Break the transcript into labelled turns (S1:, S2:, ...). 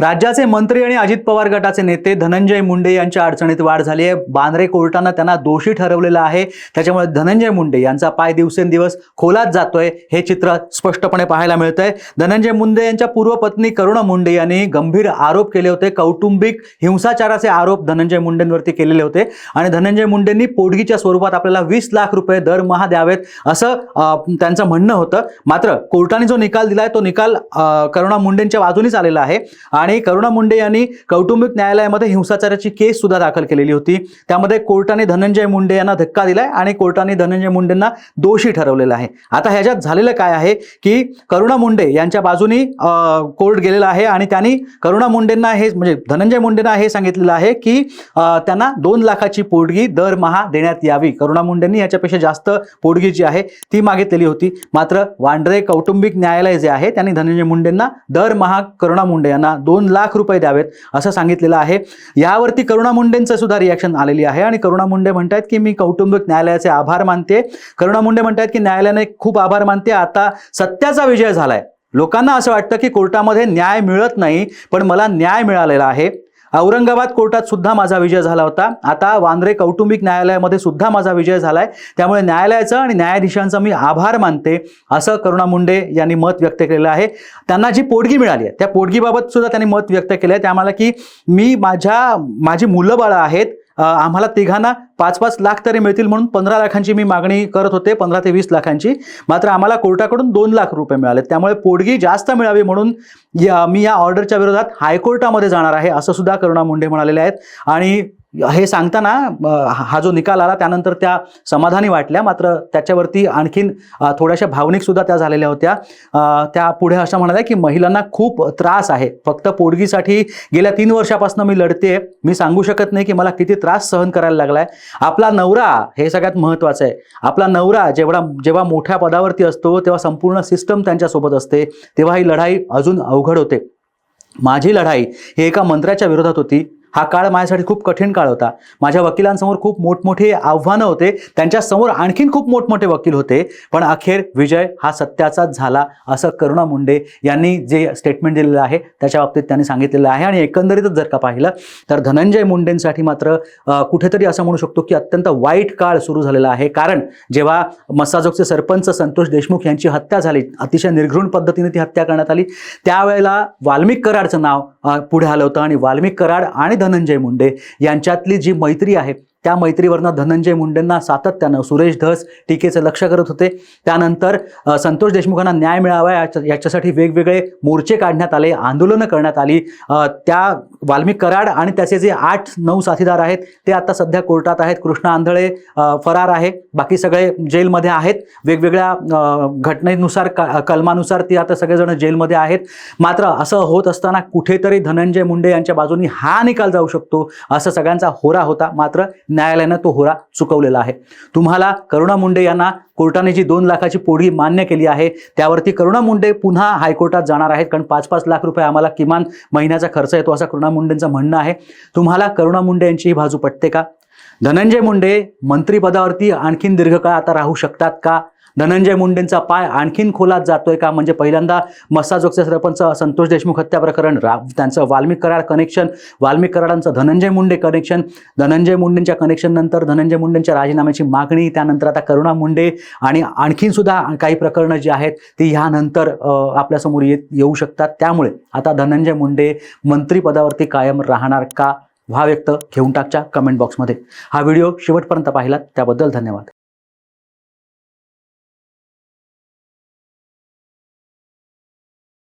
S1: राज्याचे मंत्री आणि अजित पवार गटाचे नेते धनंजय मुंडे यांच्या अडचणीत वाढ झाली आहे. बांद्रे कोर्टानं त्यांना दोषी ठरवलेलं आहे. त्याच्यामुळे धनंजय मुंडे यांचा पाय दिवसेंदिवस खोलात जातोय हे चित्र स्पष्टपणे पाहायला मिळत आहे धनंजय मुंडे यांच्या पूर्वपत्नी करुणा मुंडे यांनी गंभीर आरोप केले होते. कौटुंबिक हिंसाचाराचे आरोप धनंजय मुंडेंवरती केलेले होते. आणि धनंजय मुंडेंनी पोटगीच्या स्वरूपात आपल्याला वीस लाख रुपये दरमहा द्यावेत असं अं, त्यांचं म्हणणं होतं. मात्र कोर्टाने जो निकाल दिलाय तो निकाल अं, करुणा मुंडेंच्या बाजूनीच आलेला आहे. आणि करुणा मुंडे यांनी कौटुंबिक न्यायालयामध्ये हिंसाचाराची केस सुद्धा दाखल केलेली होती. त्यामध्ये कोर्टाने धनंजय मुंडे यांना धक्का दिलाय आणि कोर्टाने धनंजय मुंडेंना दोषी ठरवलेलं आहे. आता ह्याच्यात झालेलं काय आहे की करुणा मुंडे यांच्या बाजूनी कोर्ट गेलेला आहे आणि त्यांनी करुणा मुंडेंना हे म्हणजे धनंजय मुंडेंना हे सांगितलेलं आहे की त्यांना दोन लाखाची पोटगी दरमहा देण्यात यावी. करुणा मुंडेंनी याच्यापेक्षा जास्त पोटगी जी आहे ती मागितलेली होती. मात्र वांड्रे कौटुंबिक न्यायालय जे आहे त्यांनी धनंजय मुंडेंना दरमहा करुणा मुंडे यांना दोन दोन लाख रुपये द्यावेत असं सांगितलेलं आहे. यावरती करुणा मुंडेंचं सुद्धा रिॲक्शन आलेली आहे आणि करुणा मुंडे म्हणतायत की मी कौटुंबिक न्यायालयाचे आभार मानते. करुणा मुंडे म्हणतायत की न्यायालयाने खूप आभार मानते. आता सत्याचा विजय झालाय. लोकांना असं वाटतं की कोर्टामध्ये न्याय मिळत नाही पण मला न्याय मिळालेला आहे. औरंगाबाद कोर्टात सुद्धा माझा विजय झाला होता. आता वांद्रे कौटुंबिक न्यायालयामध्ये सुद्धा माझा विजय झालाय. त्यामुळे न्यायालयाचा आणि न्यायाधीशांचा मी आभार मानते असं करुणा मुंडे यांनी मत व्यक्त केलेलं आहे. त्यांना जी पोटगी मिळाली आहे त्या पोटगीबाबत सुद्धा त्यांनी मत व्यक्त केलं आहे त्यामुळे की मी माझ्या माझी मुलं बाळं आहेत आम्हाला तिघांना पाच पाच लाख तरी मिळतील म्हणून पंधरा लाखांची मी मागणी करत होते पंधरा ते वीस लाखांची. मात्र आम्हाला कोर्टाकडून दोन लाख रुपये मिळाले त्यामुळे पोडगी जास्त मिळावी म्हणून या मी या ऑर्डरच्या विरोधात हायकोर्टामध्ये जाणार आहे असं सुद्धा करुणा मुंडे म्हणालेले आहेत. आणि हे सांगताना हा जो निकाल आला त्यानंतर त्या समाधानी वाटल्या. मात्र त्याच्यावरती आणखीन थोड्याशा भावनिक सुद्धा त्या झालेल्या होत्या. त्या पुढे असं म्हणाल्या की महिलांना खूप त्रास आहे. फक्त पोडगीसाठी गेल्या तीन वर्षापासून मी लढते मी सांगू शकत नाही की मला किती त्रास सहन करायला लागलाय. आपला नवरा हे सगळ्यात महत्त्वाचं आहे. आपला नवरा जेवढा जेव्हा मोठ्या पदावरती असतो तेव्हा संपूर्ण सिस्टम त्यांच्यासोबत असते. तेव्हा ही लढाई अजून अवघड होते. माझी लढाई ही एका मंत्र्याच्या विरोधात होती. हा काळ माझ्यासाठी खूप कठीण काळ होता. माझ्या वकिलांसमोर खूप मोठमोठे आव्हानं होते. त्यांच्यासमोर आणखीन खूप मोठमोठे वकील होते. पण अखेर विजय हा सत्याचाच झाला असं करुणा मुंडे यांनी जे स्टेटमेंट दिलेलं आहे त्याच्या बाबतीत त्यांनी सांगितलेलं आहे. आणि एकंदरीतच जर का पाहिलं तर धनंजय मुंडेंसाठी मात्र कुठेतरी असं म्हणू शकतो की अत्यंत वाईट काळ सुरू झालेला आहे. कारण जेव्हा मसाजोगचे सरपंच संतोष देशमुख यांची हत्या झाली अतिशय निर्घृण पद्धतीने ती हत्या करण्यात आली त्यावेळेला वाल्मिक कराडचं नाव पुढे आलं होतं. आणि वाल्मिक कराड आणि धनंजय मुंडे यांच्यातली जी मैत्री आहे त्या मैत्रीवरनं धनंजय मुंडेंना सातत्यानं सुरेश धस टीकेचं लक्ष करत होते. त्यानंतर संतोष देशमुखांना न्याय मिळावा याच्या- याच्यासाठी वेगवेगळे मोर्चे काढण्यात आले आंदोलनं करण्यात आली. त्या वाल्मिक कराड आणि त्याचे जे आठ नऊ साथीदार आहेत ते आता सध्या कोर्टात आहेत. कृष्णा आंधळे फरार आहे. बाकी सगळे जेलमध्ये आहेत. वेगवेगळ्या घटनेनुसार क- कलमानुसार ते आता सगळेजण जेलमध्ये आहेत. मात्र असं होत असताना कुठेतरी धनंजय मुंडे यांच्या बाजूनी हा निकाल जाऊ शकतो असं सगळ्यांचा होरा होता. मात्र न्यायालयानं तो होरा चुकवलेला आहे. तुम्हाला करुणा मुंडे यांना कोर्टाने जी दोन लाखाची पोढी मान्य केली आहे त्यावरती करुणा मुंडे पुन्हा हायकोर्टात जाणार आहेत. कारण पाच पाच लाख रुपये आम्हाला किमान महिन्याचा खर्च येतो असं करुणा मुंडेंचं म्हणणं आहे. तुम्हाला करुणा मुंडे यांची ही बाजू पटते का? धनंजय मुंडे मंत्रिपदावरती आणखीन दीर्घकाळ आता राहू शकतात का? धनंजय मुंडेंचा पाय आणखीन खोलात जातोय का? म्हणजे पहिल्यांदा मस्साजोगचे सरपंच संतोष देशमुख हत्या प्रकरण रा त्यांचं वाल्मिक कराड कनेक्शन वाल्मिक कराडांचं धनंजय मुंडे कनेक्शन धनंजय मुंडेंच्या कनेक्शन नंतर धनंजय मुंडेंच्या राजीनाम्याची मागणी त्यानंतर आता करुणा मुंडे आणि आणखीन सुद्धा काही प्रकरणं जी आहेत ती ह्यानंतर आपल्यासमोर येत येऊ शकतात. त्यामुळे आता धनंजय मुंडे मंत्रीपदावरती कायम राहणार का? व्हा व्यक्त. घेऊन टाकच्या कमेंट बॉक्समध्ये हा व्हिडिओ शेवटपर्यंत पाहिलात त्याबद्दल धन्यवाद.